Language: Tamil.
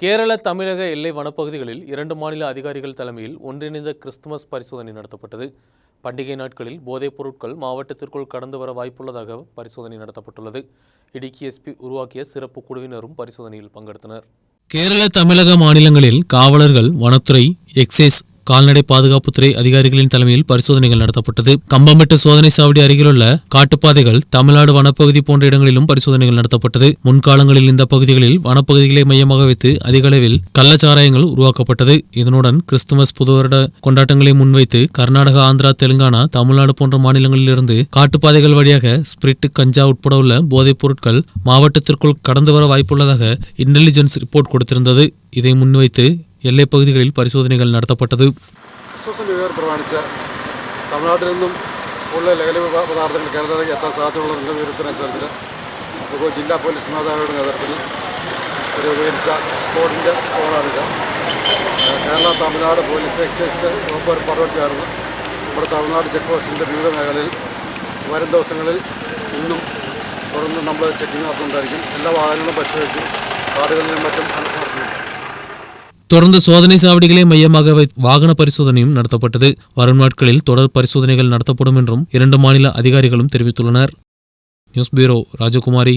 கேரள தமிழக எல்லை வனப்பகுதிகளில் இரண்டு மாநில அதிகாரிகள் தலைமையில் ஒன்றிணைந்த கிறிஸ்துமஸ் பரிசோதனை நடத்தப்பட்டது. பண்டிகை நாட்களில் போதைப் பொருட்கள் மாவட்டத்திற்குள் கடந்து வர வாய்ப்புள்ளதாக பரிசோதனை நடத்தப்பட்டுள்ளது. இடுக்கி எஸ்பி உருவாக்கிய சிறப்பு குழுவினரும் பரிசோதனையில் பங்கெடுத்தனர். கேரள தமிழக மாநிலங்களில் காவலர்கள் வனத்துறை எக்ஸைஸ் கால்நடை பாதுகாப்புத்துறை அதிகாரிகளின் தலைமையில் பரிசோதனைகள் நடத்தப்பட்டது. கம்பமெட்டு சோதனை சாவடி அருகிலுள்ள காட்டுப்பாதைகள் தமிழ்நாடு வனப்பகுதி போன்ற இடங்களிலும் பரிசோதனைகள் நடத்தப்பட்டது. முன்காலங்களில் இந்த பகுதிகளில் வனப்பகுதிகளை மையமாக வைத்து அதிக அளவில் கள்ளச்சாராயங்கள் உருவாக்கப்பட்டது. இதனுடன் கிறிஸ்துமஸ் புதுவருட கொண்டாட்டங்களை முன்வைத்து கர்நாடகா ஆந்திரா தெலுங்கானா தமிழ்நாடு போன்ற மாநிலங்களிலிருந்து காட்டுப்பாதைகள் வழியாக ஸ்பிரிட் கஞ்சா உட்பட உள்ள போதைப் பொருட்கள் மாவட்டத்திற்குள் கடந்து வர வாய்ப்புள்ளதாக இன்டெலிஜென்ஸ் ரிப்போர்ட் கொடுத்திருந்தது. இதை முன்வைத்து എല്ലേപ്പകുതികളിൽ പരിശോധനകൾ നടത്തപ്പെട്ടത്. തമിഴ്നാട്ടിൽ നിന്നും ഉള്ള ലഹരി പദാർത്ഥങ്ങൾ കേരളത്തിലേക്ക് എത്താൻ സാധ്യതയുള്ള വിവരത്തിനനുസരിച്ച് ഇപ്പോൾ ജില്ലാ പോലീസ് മേധാവിയുടെ നേതൃത്വത്തിൽ രൂപീകരിച്ച സ്കോഡിന്റെ സ്കോഡാണിത് കേരള തമിഴ്നാട് പോലീസ് എക്സൈസ് വകുപ്പ് പർവം ചേർന്ന് നമ്മുടെ തമിഴ്നാട് ചെക്ക് പോസ്റ്റിന്റെ വിവിധ മേഖലയിൽ വരും ദിവസങ്ങളിൽ ഇന്നും തുടർന്ന് നമ്മൾ ചെക്കിങ് നടത്തുന്നുണ്ടായിരിക്കും എല്ലാ വാഹനങ്ങളും പരിശോധിച്ച് കാടുകളിലും മറ്റും നടത്തുന്നുണ്ട്. தொடர்ந்து சோதனை சாவடிகளை மையமாக வை வாகன பரிசோதனையும் நடத்தப்பட்டது. வரும் நாட்களில் தொடர் பரிசோதனைகள் நடத்தப்படும் என்றும் இரண்டு மாநில அதிகாரிகளும் தெரிவித்துள்ளனர். News bureau Rajakumari.